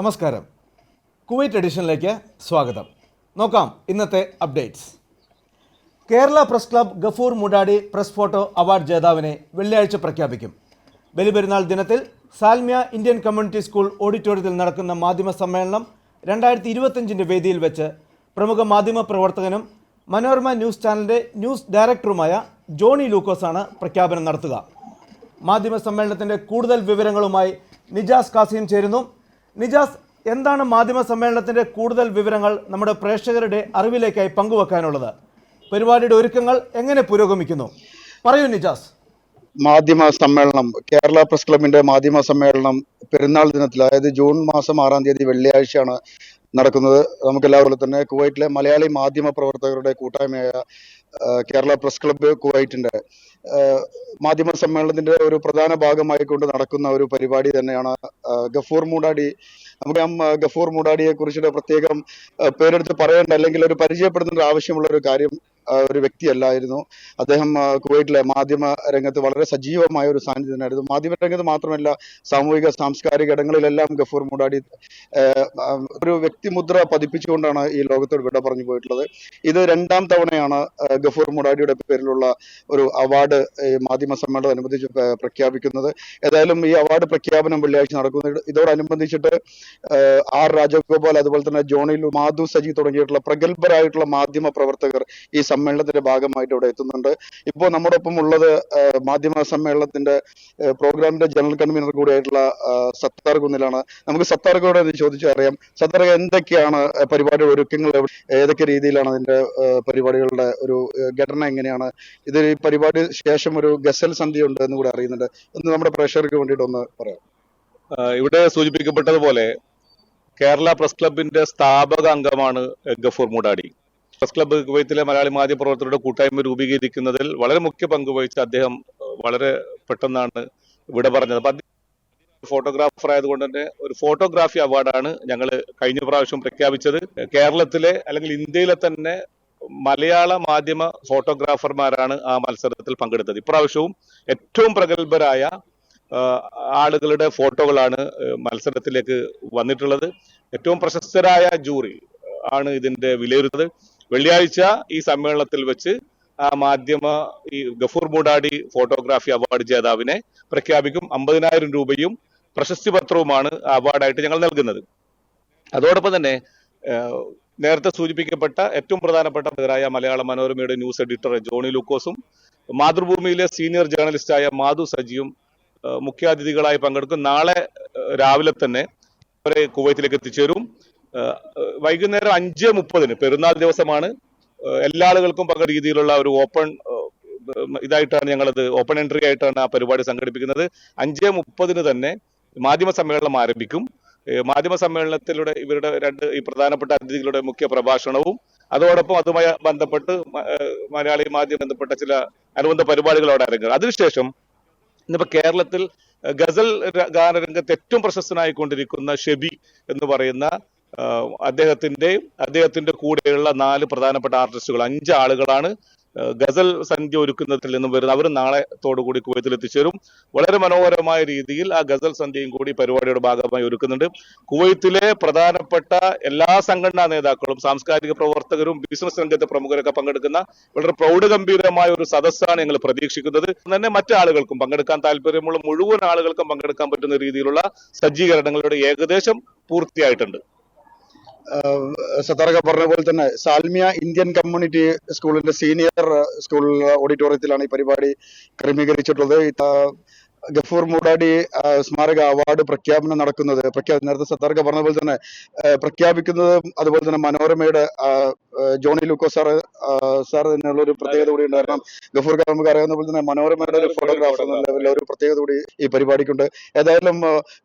നമസ്കാരം. കുവൈറ്റ് എഡിഷനിലേക്ക് സ്വാഗതം. നോക്കാം ഇന്നത്തെ updates. Kerala press club Gafoor Mudadi press photo award ജേതാവിനെ വെള്ളിയാഴ്ച പ്രഖ്യാപിക്കും. ബലിപെരുന്നാൾ ദിനത്തിൽ സാൽമിയ ഇന്ത്യൻ കമ്മ്യൂണിറ്റി സ്കൂൾ ഓഡിറ്റോറിയത്തിൽ നടക്കുന്ന മാധ്യമ സമ്മേളനം രണ്ടായിരത്തി ഇരുപത്തഞ്ചിന്റെ വേദിയിൽ വെച്ച് പ്രമുഖ മാധ്യമ പ്രവർത്തകനും മനോരമ ന്യൂസ് ചാനലിന്റെ ന്യൂസ് ഡയറക്ടറുമായ ജോണി ലൂക്കോസാണ് പ്രഖ്യാപനം നടത്തുക. മാധ്യമ സമ്മേളനത്തിന്റെ കൂടുതൽ വിവരങ്ങളുമായി നിജാസ് കാസിം ചേരുന്നു. നിജാസ് എന്താണ് മാധ്യമ സമ്മേളനത്തിന്റെ കൂടുതൽ വിവരങ്ങൾ നമ്മുടെ പ്രേക്ഷകരുടെ അറിവിലേക്കായി പങ്കുവെക്കാനുള്ളത്? പരിപാടിയുടെ ഒരുക്കങ്ങൾ എങ്ങനെ പുരോഗമിക്കുന്നു? പറയൂ നിജാസ്. മാധ്യമ സമ്മേളനം കേരള പ്രസ് ക്ലബിന്റെ മാധ്യമ സമ്മേളനം പെരുന്നാൾ ദിനത്തിൽ അതായത് ജൂൺ മാസം ആറാം തീയതി വെള്ളിയാഴ്ചയാണ് നടക്കുന്നത്. നമുക്ക് എല്ലാവർക്കും തന്നെ കുവൈറ്റിലെ മലയാളി മാധ്യമ പ്രവർത്തകരുടെ കൂട്ടായ്മയായ കേരള പ്രസ് ക്ലബ്ബ് കുവൈറ്റിന്റെ മാധ്യമ സമ്മേളനത്തിന്റെ ഒരു പ്രധാന ഭാഗമായിക്കൊണ്ട് നടക്കുന്ന ഒരു പരിപാടി തന്നെയാണ് ഗഫൂർ മൂടാടി. നമുക്കറിയാം ഗഫൂർ മൂടാടിയെ കുറിച്ചിട്ട് പ്രത്യേകം പേരെടുത്ത് പറയേണ്ട അല്ലെങ്കിൽ ഒരു പരിചയപ്പെടുത്തേണ്ട ആവശ്യമുള്ള ഒരു കാര്യം ഒരു വ്യക്തിയല്ലായിരുന്നു. അദ്ദേഹം കുവൈറ്റിലെ മാധ്യമ രംഗത്ത് വളരെ സജീവമായ ഒരു സാന്നിധ്യനായിരുന്നു മാധ്യമ രംഗത്ത് മാത്രമല്ല സാമൂഹിക സാംസ്കാരിക ഇടങ്ങളിലെല്ലാം ഗഫൂർ മുടാടി ഒരു വ്യക്തിമുദ്ര പതിപ്പിച്ചുകൊണ്ടാണ് ഈ ലോകത്തോട് വിട പറഞ്ഞു പോയിട്ടുള്ളത്. ഇത് രണ്ടാം തവണയാണ് ഗഫൂർ മുടാടിയുടെ പേരിലുള്ള ഒരു അവാർഡ് മാധ്യമ സമ്മേളനം അനുബന്ധിച്ച് പ്ര- പ്രഖ്യാപിക്കുന്നത്. ഏതായാലും ഈ അവാർഡ് പ്രഖ്യാപനം വെള്ളിയാഴ്ച നടക്കുന്നു ഇതോടനുബന്ധിച്ചിട്ട് ആർ രാജഗോപാൽ അതുപോലെ തന്നെ ജോണി മാധു സജി തുടങ്ങിയിട്ടുള്ള പ്രഗത്ഭരായിട്ടുള്ള മാധ്യമ പ്രവർത്തകർ ഈ സമ്മേളനത്തിന്റെ ഭാഗമായിട്ട് ഇവിടെ എത്തുന്നുണ്ട്. ഇപ്പോൾ നമ്മുടെ ഒപ്പം ഉള്ളത് മാധ്യമ സമ്മേളനത്തിന്റെ പ്രോഗ്രാമിന്റെ ജനറൽ കൺവീനർ കൂടിയായിട്ടുള്ള സത്താർ കുന്നിലാണ്. നമുക്ക് സത്താർ ഒന്ന് ചോദിച്ചു അറിയാം. സത്താർ എന്തൊക്കെയാണ് പരിപാടിയുടെ ഒരുക്കങ്ങൾ ഏതൊക്കെ രീതിയിലാണ് അതിന്റെ പരിപാടികളുടെ ഒരു ഘടന എങ്ങനെയാണ്? ഇത് ഈ പരിപാടി ശേഷം ഒരു ഗസൽ സന്ധി ഉണ്ട് എന്ന് കൂടെ അറിയുന്നുണ്ട്. ഒന്ന് നമ്മുടെ പ്രേക്ഷകർക്ക് വേണ്ടിയിട്ട് ഒന്ന് പറയാം. ഇവിടെ സൂചിപ്പിക്കപ്പെട്ടതുപോലെ കേരള പ്രസ് ക്ലബിന്റെ സ്ഥാപക അംഗമാണ് ഗഫൂർ മുടാടി പ്രസ് ക്ലബ്ബ് കുവൈത്തിലെ മലയാളി മാധ്യമ പ്രവർത്തകരുടെ കൂട്ടായ്മ രൂപീകരിക്കുന്നതിൽ വളരെ മുഖ്യ പങ്ക് വഹിച്ച അദ്ദേഹം വളരെ പെട്ടെന്നാണ് ഇവിടെ പറഞ്ഞത്. ഫോട്ടോഗ്രാഫർ ആയതുകൊണ്ട് തന്നെ ഒരു ഫോട്ടോഗ്രാഫി അവാർഡാണ് ഞങ്ങൾ കഴിഞ്ഞ പ്രാവശ്യം പ്രഖ്യാപിച്ചത്. കേരളത്തിലെ അല്ലെങ്കിൽ ഇന്ത്യയിലെ തന്നെ മലയാള മാധ്യമ ഫോട്ടോഗ്രാഫർമാരാണ് ആ മത്സരത്തിൽ പങ്കെടുത്തത്. ഇപ്രാവശ്യവും ഏറ്റവും പ്രഗത്ഭരായ ആളുകളുടെ ഫോട്ടോകളാണ് മത്സരത്തിലേക്ക് വന്നിട്ടുള്ളത്. ഏറ്റവും പ്രശസ്തരായ ജൂറി ആണ് ഇതിന്റെ വിലയിരുത്തത് വെള്ളിയാഴ്ച ഈ സമ്മേളനത്തിൽ വെച്ച് മാധ്യമ ഈ ഗഫൂർ മൂടാടി ഫോട്ടോഗ്രാഫി അവാർഡ് ജേതാവിനെ പ്രഖ്യാപിക്കും. അമ്പതിനായിരം രൂപയും പ്രശസ്തി പത്രവുമാണ് അവാർഡായിട്ട് ഞങ്ങൾ നൽകുന്നത്. അതോടൊപ്പം തന്നെ നേരത്തെ സൂചിപ്പിക്കപ്പെട്ട ഏറ്റവും പ്രധാനപ്പെട്ട പേരായ മലയാള മനോരമയുടെ ന്യൂസ് എഡിറ്റർ ജോണി ലൂക്കോസും മാതൃഭൂമിയിലെ സീനിയർ ജേർണലിസ്റ്റായ മാധു സജിയും മുഖ്യാതിഥികളായി പങ്കെടുക്കും. നാളെ രാവിലെ തന്നെ അവരെ കുവൈത്തിലേക്ക് എത്തിച്ചേരും. വൈകുന്നേരം അഞ്ച് മുപ്പതിന് പെരുന്നാൾ ദിവസമാണ്. എല്ലാ ആളുകൾക്കും പക രീതിയിലുള്ള ഒരു ഓപ്പൺ ഇതായിട്ടാണ് ഞങ്ങളത് ഓപ്പൺ എൻട്രി ആയിട്ടാണ് ആ പരിപാടി സംഘടിപ്പിക്കുന്നത്. അഞ്ച് മുപ്പതിന് തന്നെ മാധ്യമ സമ്മേളനം ആരംഭിക്കും. മാധ്യമ സമ്മേളനത്തിലൂടെ ഇവരുടെ രണ്ട് ഈ പ്രധാനപ്പെട്ട അതിഥികളുടെ മുഖ്യ പ്രഭാഷണവും അതോടൊപ്പം അതുമായി ബന്ധപ്പെട്ട് മലയാളി മാധ്യമം ബന്ധപ്പെട്ട ചില അനുബന്ധ പരിപാടികൾ അവിടെ അരങ്ങുക അതിനുശേഷം ഇന്നിപ്പോ കേരളത്തിൽ ഗസൽ ഗാനരംഗത്ത് ഏറ്റവും പ്രശസ്തനായിക്കൊണ്ടിരിക്കുന്ന ഷെബി എന്ന് പറയുന്ന ആഹ് അദ്ദേഹത്തിന്റെ കൂടെയുള്ള നാല് പ്രധാനപ്പെട്ട ആർട്ടിസ്റ്റുകൾ അഞ്ച് ആളുകളാണ് ഗസൽ സന്ധ്യ ഒരുക്കുന്നതിൽ നിന്നും വരുന്ന അവർ നാളെ തോടുകൂടി കുവൈത്തിൽ എത്തിച്ചേരും. വളരെ മനോഹരമായ രീതിയിൽ ആ ഗസൽ സന്ധ്യയും കൂടി പരിപാടിയുടെ ഭാഗമായി ഒരുക്കുന്നുണ്ട്. കുവൈത്തിലെ പ്രധാനപ്പെട്ട എല്ലാ സംഘടനാ നേതാക്കളും സാംസ്കാരിക പ്രവർത്തകരും ബിസിനസ് രംഗത്തെ പ്രമുഖരൊക്കെ പങ്കെടുക്കുന്ന വളരെ പ്രൗഢഗംഭീരമായ ഒരു സദസ്സാണ് ഞങ്ങൾ പ്രതീക്ഷിക്കുന്നത്. തന്നെ മറ്റാളുകൾക്കും പങ്കെടുക്കാൻ താല്പര്യമുള്ള മുഴുവൻ ആളുകൾക്കും പങ്കെടുക്കാൻ പറ്റുന്ന രീതിയിലുള്ള സജ്ജീകരണങ്ങളുടെ ഏകദേശം പൂർത്തിയായിട്ടുണ്ട്. സത്താറൊക്കെ പറഞ്ഞ പോലെ തന്നെ സാൽമിയ ഇന്ത്യൻ കമ്മ്യൂണിറ്റി സ്കൂളിന്റെ സീനിയർ സ്കൂൾ ഓഡിറ്റോറിയത്തിലാണ് ഈ പരിപാടി ക്രമീകരിച്ചിട്ടുള്ളത്. ഗഫൂർ മൂടാടി സ്മാരക അവാർഡ് പ്രഖ്യാപനം നടക്കുന്നത് പ്രഖ്യാപനം നേരത്തെ സത്താർക്ക് പറഞ്ഞ പോലെ തന്നെ പ്രഖ്യാപിക്കുന്നതും അതുപോലെ തന്നെ മനോരമയുടെ ജോണി ലൂക്കോ സാർ സാർ തന്നെയുള്ള ഒരു പ്രത്യേകത കൂടി ഉണ്ട് കാരണം ഗഫൂർ ഖാൻ നമുക്ക് അറിയാവുന്ന പോലെ തന്നെ മനോരമയുടെ ഒരു ഫോട്ടോഗ്രാഫർ എന്ന ലെവലിൽ ഒരു പ്രത്യേകത കൂടി ഈ പരിപാടിക്കുണ്ട്. ഏതായാലും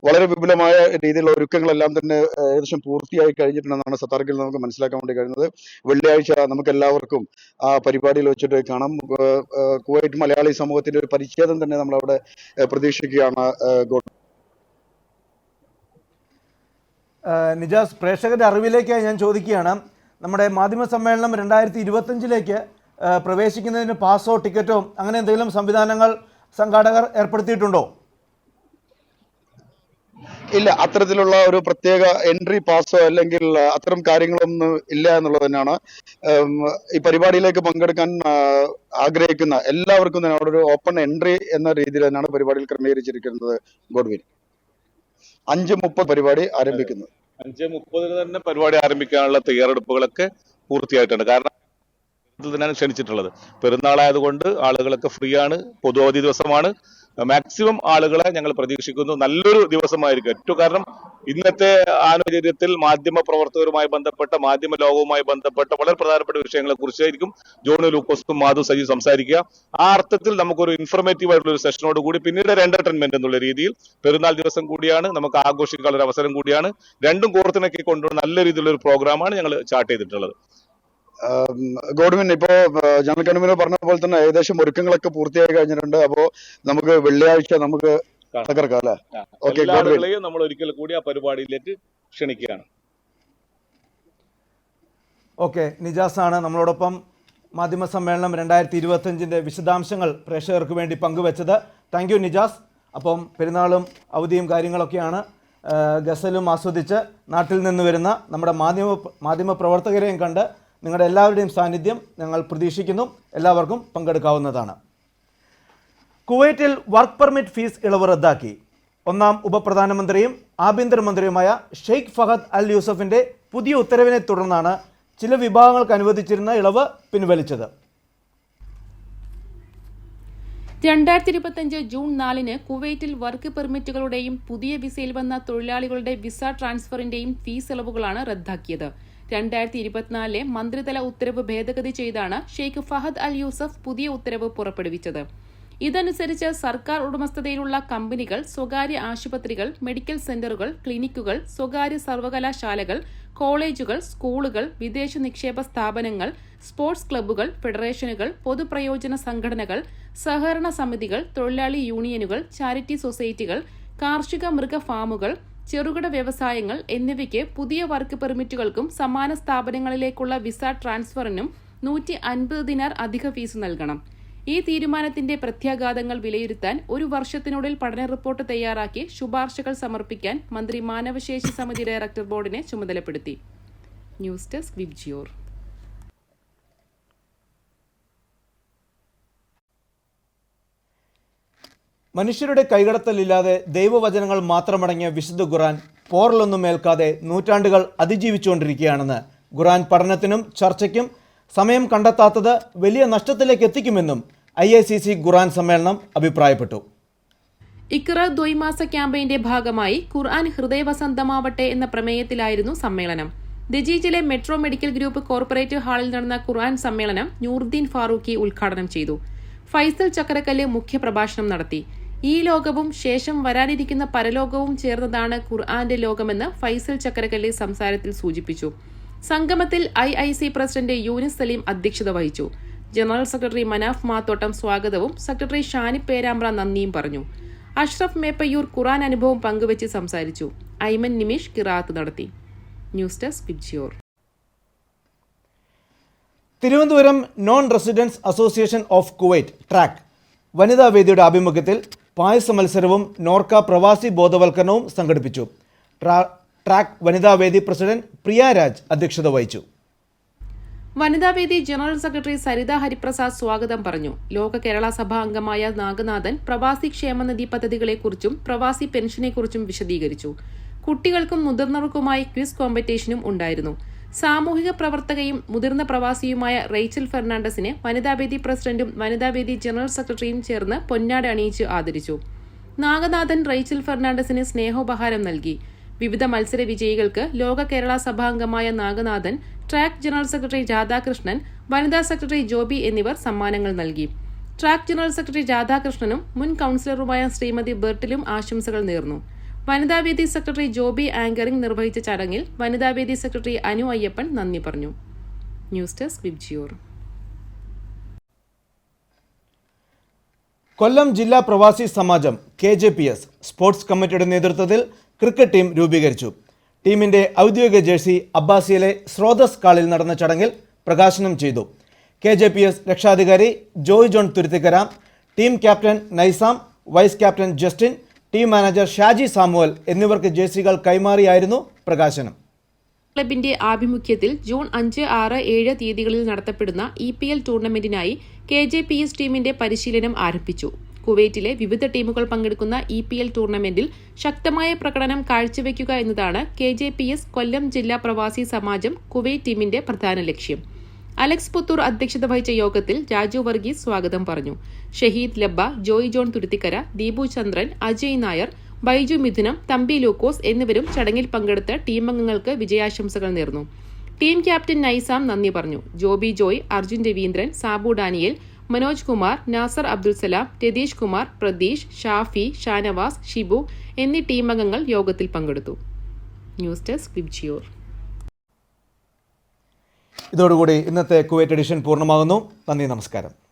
വളരെ വിപുലമായ രീതിയിലുള്ള ഒരുക്കങ്ങളെല്ലാം തന്നെ ഏകദേശം പൂർത്തിയായി കഴിഞ്ഞിട്ടുണ്ടെന്നാണ് സത്താർക്കിൽ നമുക്ക് മനസ്സിലാക്കാൻ വേണ്ടി കഴിയുന്നത്. വെള്ളിയാഴ്ച നമുക്ക് എല്ലാവർക്കും ആ പരിപാടിയിൽ വെച്ചിട്ട് കാണാം. കുവൈറ്റ് മലയാളി സമൂഹത്തിന്റെ ഒരു പരിച്ഛേദം തന്നെ നമ്മൾ അവിടെ പ്രതീക്ഷിക്കുകയാണ് നിജാസ് പ്രേക്ഷകരുടെ അറിവിലേക്കായി ഞാൻ ചോദിക്കുകയാണ്. നമ്മുടെ മാധ്യമ സമ്മേളനം രണ്ടായിരത്തി ഇരുപത്തഞ്ചിലേക്ക് പ്രവേശിക്കുന്നതിന് പാസോ ടിക്കറ്റോ അങ്ങനെ എന്തെങ്കിലും സംവിധാനങ്ങൾ സംഘാടകർ ഏർപ്പെടുത്തിയിട്ടുണ്ടോ? ഇല്ല അത്തരത്തിലുള്ള ഒരു പ്രത്യേക എൻട്രി പാസോ അല്ലെങ്കിൽ അത്തരം കാര്യങ്ങളൊന്നും ഇല്ല എന്നുള്ളത് തന്നെയാണ്. ഈ പരിപാടിയിലേക്ക് പങ്കെടുക്കാൻ ആഗ്രഹിക്കുന്ന എല്ലാവർക്കും തന്നെ അവിടെ ഒരു ഓപ്പൺ എൻട്രി എന്ന രീതിയിൽ തന്നെയാണ് പരിപാടിയിൽ ക്രമീകരിച്ചിരിക്കുന്നത് ഗോഡ്വിൻ. അഞ്ച് മുപ്പത് പരിപാടി ആരംഭിക്കുന്നു. അഞ്ച് മുപ്പതിന് തന്നെ പരിപാടി ആരംഭിക്കാനുള്ള തയ്യാറെടുപ്പുകളൊക്കെ പൂർത്തിയായിട്ടുണ്ട്. കാരണം ഇതിൽ തന്നെയാണ് ക്ഷണിച്ചിട്ടുള്ളത്. പെരുന്നാളായതുകൊണ്ട് ആളുകളൊക്കെ ഫ്രീ ആണ്. പൊതു അവധി ദിവസമാണ്. മാക്സിമം ആളുകളെ ഞങ്ങൾ പ്രതീക്ഷിക്കുന്നു. നല്ലൊരു ദിവസമായിരിക്കും. ഏറ്റവും കാരണം ഇന്നത്തെ ആനുചര്യത്തിൽ മാധ്യമ പ്രവർത്തകരുമായി ബന്ധപ്പെട്ട മാധ്യമ ലോകവുമായി ബന്ധപ്പെട്ട വളരെ പ്രധാനപ്പെട്ട വിഷയങ്ങളെ കുറിച്ചായിരിക്കും ജോണി ലൂക്കോസും മാധു സജി സംസാരിക്കുക. ആ അർത്ഥത്തിൽ നമുക്കൊരു ഇൻഫർമേറ്റീവ് ആയിട്ടുള്ള ഒരു സെഷനോട് കൂടി പിന്നീട് ഒരു എന്റർടൈൻമെന്റ് എന്നുള്ള രീതിയിൽ പെരുന്നാൾ ദിവസം കൂടിയാണ്. നമുക്ക് ആഘോഷിക്കാനുള്ള ഒരു അവസരം കൂടിയാണ്. രണ്ടും കോർത്തിണക്കി കൊണ്ടുള്ള നല്ല രീതിയിലുള്ള ഒരു പ്രോഗ്രാമാണ് ഞങ്ങൾ ചാർട്ട് ചെയ്തിട്ടുള്ളത്. ഗോഡ്വിൻ ഇപ്പോ ജനറൽ കൺവീനർ പറഞ്ഞ പോലെ തന്നെ ഏകദേശം ഒരുക്കങ്ങളൊക്കെ പൂർത്തിയായി കഴിഞ്ഞിട്ടുണ്ട്. അപ്പോ നമുക്ക് വെള്ളിയാഴ്ച നമുക്ക്. തകർക്കാം അല്ലെ? ഓക്കെ നമ്മൾ ഒരിക്കൽ കൂടി ആ പരിപാടിയിലേക്ക് ക്ഷണിക്കുകയാണ്. ഓക്കെ നിജാസാണ് നമ്മളോടൊപ്പം മാധ്യമ സമ്മേളനം രണ്ടായിരത്തി ഇരുപത്തഞ്ചിന്റെ വിശദാംശങ്ങൾ പ്രേക്ഷകർക്ക് വേണ്ടി പങ്കുവച്ചത്. Thank you Nijas. അപ്പം പെരുന്നാളും അവധിയും കാര്യങ്ങളൊക്കെയാണ് ഗസലും ആസ്വദിച്ച് നാട്ടിൽ നിന്ന് വരുന്ന നമ്മുടെ മാധ്യമ മാധ്യമ പ്രവർത്തകരെയും കണ്ട് നിങ്ങളുടെ എല്ലാവരുടെയും സാന്നിധ്യം ഞങ്ങൾ പ്രതീക്ഷിക്കുന്നു. എല്ലാവർക്കും പങ്കെടുക്കാവുന്നതാണ്. കുവൈറ്റിൽ വർക്ക് പെർമിറ്റ് ഫീസ് ഇളവ് റദ്ദാക്കി. ഒന്നാം ഉപപ്രധാനമന്ത്രിയും ആഭ്യന്തരമന്ത്രിയുമായ ഷെയ്ഖ് ഫഹദ് അൽ യൂസഫിന്റെ പുതിയ ഉത്തരവിനെ തുടർന്നാണ് ചില വിഭാഗങ്ങൾക്ക് അനുവദിച്ചിരുന്ന ഇളവ് പിൻവലിച്ചത്. രണ്ടായിരത്തി ഇരുപത്തഞ്ച് ജൂൺ നാലിന് കുവൈറ്റിൽ വർക്ക് പെർമിറ്റുകളുടെയും പുതിയ വിസയിൽ വന്ന തൊഴിലാളികളുടെ വിസ ട്രാൻസ്ഫറിന്റെയും ഫീസ് ഇളവുകളാണ് റദ്ദാക്കിയത്. രണ്ടായിരത്തി ഇരുപത്തിനാലിലെ മന്ത്രിതല ഉത്തരവ് ഭേദഗതി ചെയ്താണ് ഷെയ്ഖ് ഫഹദ് അൽ യൂസഫ് പുതിയ ഉത്തരവ് പുറപ്പെടുവിച്ചത്. ഇതനുസരിച്ച് സർക്കാർ ഉടമസ്ഥതയിലുള്ള കമ്പനികൾ സ്വകാര്യ ആശുപത്രികൾ മെഡിക്കൽ സെന്ററുകൾ ക്ലിനിക്കുകൾ സ്വകാര്യ സർവകലാശാലകൾ കോളേജുകൾ സ്കൂളുകൾ വിദേശ നിക്ഷേപ സ്ഥാപനങ്ങൾ സ്പോർട്സ് ക്ലബ്ബുകൾ ഫെഡറേഷനുകൾ പൊതുപ്രയോജന സംഘടനകൾ സഹകരണ സമിതികൾ തൊഴിലാളി യൂണിയനുകൾ ചാരിറ്റി സൊസൈറ്റികൾ കാർഷിക മൃഗ ഫാമുകൾ ചെറുകിട വ്യവസായങ്ങൾ എന്നിവയ്ക്ക് പുതിയ വർക്ക് പെർമിറ്റുകൾക്കും സമാന സ്ഥാപനങ്ങളിലേക്കുള്ള വിസ ട്രാൻസ്ഫറിനും നൂറ്റി അൻപത് ദിനാർ അധിക ഫീസ് നൽകണം. ഈ തീരുമാനത്തിന്റെ പ്രത്യാഘാതങ്ങൾ വിലയിരുത്താൻ ഒരു വർഷത്തിനുള്ളിൽ പഠന റിപ്പോർട്ട് തയ്യാറാക്കി ശുപാർശകൾ സമർപ്പിക്കാൻ മന്ത്രി മാനവശേഷി സമിതി ഡയറക്ടർ ബോർഡിനെ ചുമതലപ്പെടുത്തി. News desk Vibgyor. മനുഷ്യരുടെ കൈകടത്തലില്ലാതെ ദൈവവചനങ്ങൾ മാത്രമടങ്ങിയ വിശുദ്ധ ഖുറാൻ പോറലൊന്നും ഏൽക്കാതെ നൂറ്റാണ്ടുകൾ അതിജീവിച്ചുകൊണ്ടിരിക്കുകയാണെന്ന് ഖുറാൻ പഠനത്തിനും ചർച്ചയ്ക്കും സമയം കണ്ടെത്താത്തത് വലിയ നഷ്ടത്തിലേക്ക് എത്തിക്കുമെന്നും ഐ ഐ സി സി ഖുറാൻ സമ്മേളനം അഭിപ്രായപ്പെട്ടു. ഇക്ര ദ്വൈമാസ ക്യാമ്പയിന്റെ ഭാഗമായി ഖുർആൻ ഹൃദയവസന്തമാവട്ടെ എന്ന പ്രമേയത്തിലായിരുന്നു സമ്മേളനം. ദജീജിലെ മെട്രോ മെഡിക്കൽ ഗ്രൂപ്പ് കോർപ്പറേറ്റ് ഹാളിൽ നടന്ന ഖുർആൻ സമ്മേളനം നൂർദ്ദീൻ ഫാറൂഖി ഉദ്ഘാടനം ചെയ്തു. ഫൈസൽ ചക്രക്കല്ല് മുഖ്യപ്രഭാഷണം നടത്തി. ഈ ലോകവും ശേഷം വരാനിരിക്കുന്ന പരലോകവും ചേർന്നതാണ് ഖുർആന്റെ ലോകമെന്ന് ഫൈസൽ ചക്കരക്കല്ല് സംസാരത്തിൽ സൂചിപ്പിച്ചു. സംഗമത്തിൽ I I C president Younis Saleem അധ്യക്ഷത വഹിച്ചു. ജനറൽ സെക്രട്ടറി മനാഫ് മാത്തോട്ടം സ്വാഗതവും സെക്രട്ടറി ഷാനി പേരാമ്പ്ര നന്ദിയും പറഞ്ഞു. അഷ്റഫ് മേപ്പയ്യൂർ ഖുറാൻ അനുഭവം പങ്കുവച്ച് സംസാരിച്ചു. ഐമൻ നിമിഷ് കിറാത്ത് നടത്തി. News desk vibgyor Thiruvananthapuram non residents association of Kuwait track വനിതാ വേദിയുടെ ആഭിമുഖ്യത്തിൽ പായസ മത്സരവും നോർക്ക പ്രവാസി ബോധവൽക്കരണവും സംഘടിപ്പിച്ചു. ട്രാക്ക് വനിതാവേദി പ്രസിഡന്റ് പ്രിയ രാജ് അധ്യക്ഷത വഹിച്ചു. വനിതാവേദി ജനറൽ സെക്രട്ടറി സരിത ഹരിപ്രസാദ് സ്വാഗതം പറഞ്ഞു. ലോക കേരള സഭ അംഗമായ നാഗനാഥൻ പ്രവാസി ക്ഷേമനിധി പദ്ധതികളെക്കുറിച്ചും പ്രവാസി പെൻഷനെക്കുറിച്ചും വിശദീകരിച്ചു. കുട്ടികൾക്കും മുതിർന്നവർക്കുമായി ക്വിസ് കോമ്പറ്റീഷനും ഉണ്ടായിരുന്നു. സാമൂഹിക പ്രവർത്തകയും മുതിർന്ന പ്രവാസിയുമായ റേച്ചൽ ഫെർണാണ്ടസിനെ വനിതാവേദി പ്രസിഡന്റും വനിതാവേദി ജനറൽ സെക്രട്ടറിയും ചേർന്ന് പൊന്നാട അണിയിച്ച് ആദരിച്ചു. നാഗനാഥൻ റേച്ചൽ ഫെർണാണ്ടസിന് സ്നേഹോപഹാരം നൽകി. വിവിധ മത്സര വിജയികൾക്ക് ലോക Kerala സഭാംഗമായ Naganathan track general secretary Radhakrishnan വനിതാ സെക്രട്ടറി ജോബി എന്നിവർ സമ്മാനങ്ങൾ നൽകി. ട്രാക്ക് ജനറൽ സെക്രട്ടറി രാധാകൃഷ്ണനും മുൻ കൌൺസിലറുമായ ശ്രീമതി ബെർട്ടിലും ആശംസകൾ നേർന്നു. വനിതാവേദി സെക്രട്ടറി ജോബി ആങ്കറിംഗ് നിർവഹിച്ച ചടങ്ങിൽ വനിതാവേദി സെക്രട്ടറി അനു അയ്യപ്പൻ നന്ദി പറഞ്ഞു. ന്യൂസ് ഡെസ്ക് വിബ്ജിയോർ കൊല്ലം ജില്ലാ പ്രവാസി സമാജം K J P S sports കമ്മിറ്റിയുടെ നേതൃത്വത്തിൽ ക്രിക്കറ്റ് ടീം രൂപീകരിച്ചു. ടീമിന്റെ ഔദ്യോഗിക ജേഴ്സി അബ്ബാസിയിലെ സ്രോതസ് കാളിൽ നടന്ന ചടങ്ങിൽ പ്രകാശനം ചെയ്തു. കെ ജെ പി എസ് രക്ഷാധികാരി Joy John Thuruthikkara team captain Naisam vice captain Justin team manager Shaji Samuel എന്നിവർക്ക് ജേഴ്സികൾ കൈമാറിയായിരുന്നു പ്രകാശനം. ക്ലബിന്റെ ആഭിമുഖ്യത്തിൽ ജൂൺ അഞ്ച് ആറ് ഏഴ് തീയതികളിൽ നടത്തപ്പെടുന്ന ഇ പി എൽ ടൂർണമെന്റിനായി കെ ജെ പി എസ് ടീമിന്റെ പരിശീലനം ആരംഭിച്ചു. കുവൈറ്റിലെ വിവിധ ടീമുകൾ പങ്കെടുക്കുന്ന ഇ പി എൽ ടൂർണമെന്റിൽ ശക്തമായ പ്രകടനം കാഴ്ചവെക്കുക എന്നതാണ് K J P S Kollam ജില്ലാ പ്രവാസി സമാജം കുവൈറ്റ് ടീമിന്റെ പ്രധാന ലക്ഷ്യം. അലക്സ് പുത്തൂർ അധ്യക്ഷത വഹിച്ച യോഗത്തിൽ രാജു വർഗീസ് സ്വാഗതം പറഞ്ഞു. ഷഹീദ് ലബ്ബ ജോയ് ജോൺ തുരുത്തിക്കര ദീപു ചന്ദ്രൻ അജയ് നായർ ബൈജു മിഥുനം തമ്പി ലൂക്കോസ് എന്നിവരും ചടങ്ങിൽ പങ്കെടുത്ത് ടീമംഗങ്ങൾക്ക് വിജയാശംസകൾ നേർന്നു. ടീം ക്യാപ്റ്റൻ നൈസാം നന്ദി പറഞ്ഞു. ജോബി ജോയ് അർജുൻ രവീന്ദ്രൻ സാബു ഡാനിയേൽ മനോജ് കുമാർ നാസർ അബ്ദുൽ സലാം രതീഷ് കുമാർ പ്രതീഷ് ഷാഫി ഷാനവാസ് ഷിബു എന്നീ ടീമംഗങ്ങൾ യോഗത്തിൽ പങ്കെടുത്തു. News desk Vibgyor. ഇതോടുകൂടി ഇന്നത്തെ കുവൈറ്റ് എഡിഷൻ പൂർണമാകുന്നു. നന്ദി നമസ്കാരം.